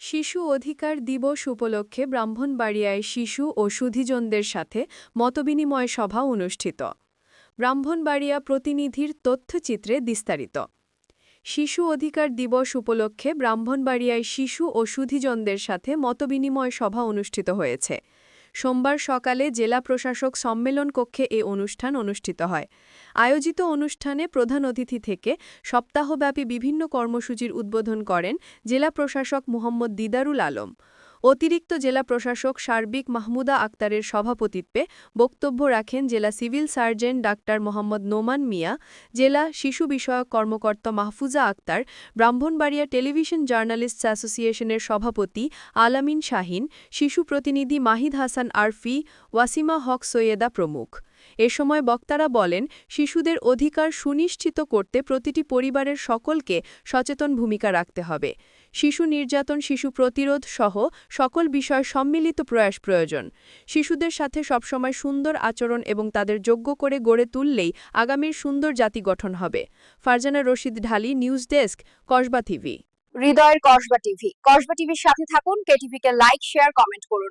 শিশু অধিকার দিবস উপলক্ষে ব্রাহ্মণবাড়িয়ায় শিশু ও সুধিজনদের সাথে মতবিনিময় সভা অনুষ্ঠিত। ব্রাহ্মণবাড়িয়া প্রতিনিধির তথ্যচিত্রে বিস্তারিত। শিশু অধিকার দিবস উপলক্ষে ব্রাহ্মণবাড়িয়ায় শিশু ও সুধিজনদের সাথে মতবিনিময় সভা অনুষ্ঠিত হয়েছে। সোমবার সকালে জেলা প্রশাসক সম্মেলন কক্ষে এ অনুষ্ঠান অনুষ্ঠিত হয়। আয়োজিত অনুষ্ঠানে প্রধান অতিথি থেকে সপ্তাহব্যাপী বিভিন্ন কর্মসূচির উদ্বোধন করেন জেলা প্রশাসক মোহাম্মদ দিদারুল আলম। অতিরিক্ত জেলা প্রশাসক সার্বিক মাহমুদা আক্তারের সভাপতিত্বে বক্তব্য রাখেন জেলা civil surgeon doctor Mohammad Noman Mia, জেলা শিশু বিষয়ক কর্মকর্তা মাহফুজা আক্তার, ব্রাহ্মণবাড়িয়া টেলিভিশন জার্নালিস্টস অ্যাসোসিয়েশনের সভাপতি আলামিন শাহিন, শিশু প্রতিনিধি মাহিদ হাসান আরফি, ওয়াসিমা হক সৈয়দা প্রমুখ। এ সময় বক্তারা বলেন, শিশুদের অধিকার সুনিশ্চিত করতে প্রতিটি পরিবারের সকলকে সচেতন ভূমিকা রাখতে হবে। শিশু নির্যাতন, শিশু প্রতিরোধ সহ সকল বিষয় সম্মিলিত প্রয়াস প্রয়োজন। শিশুদের সাথে সবসময় সুন্দর আচরণ এবং তাদের যোগ্য করে গড়ে তুললেই আগামীর সুন্দর জাতি গঠন হবে। Farzana Rashid Dhali, news desk, Kasba TV. হৃদয়ের কসবা টিভি। কসবা টিভির সাথে থাকুন কেটিভিকে লাইক, শেয়ার, কমেন্ট করুন।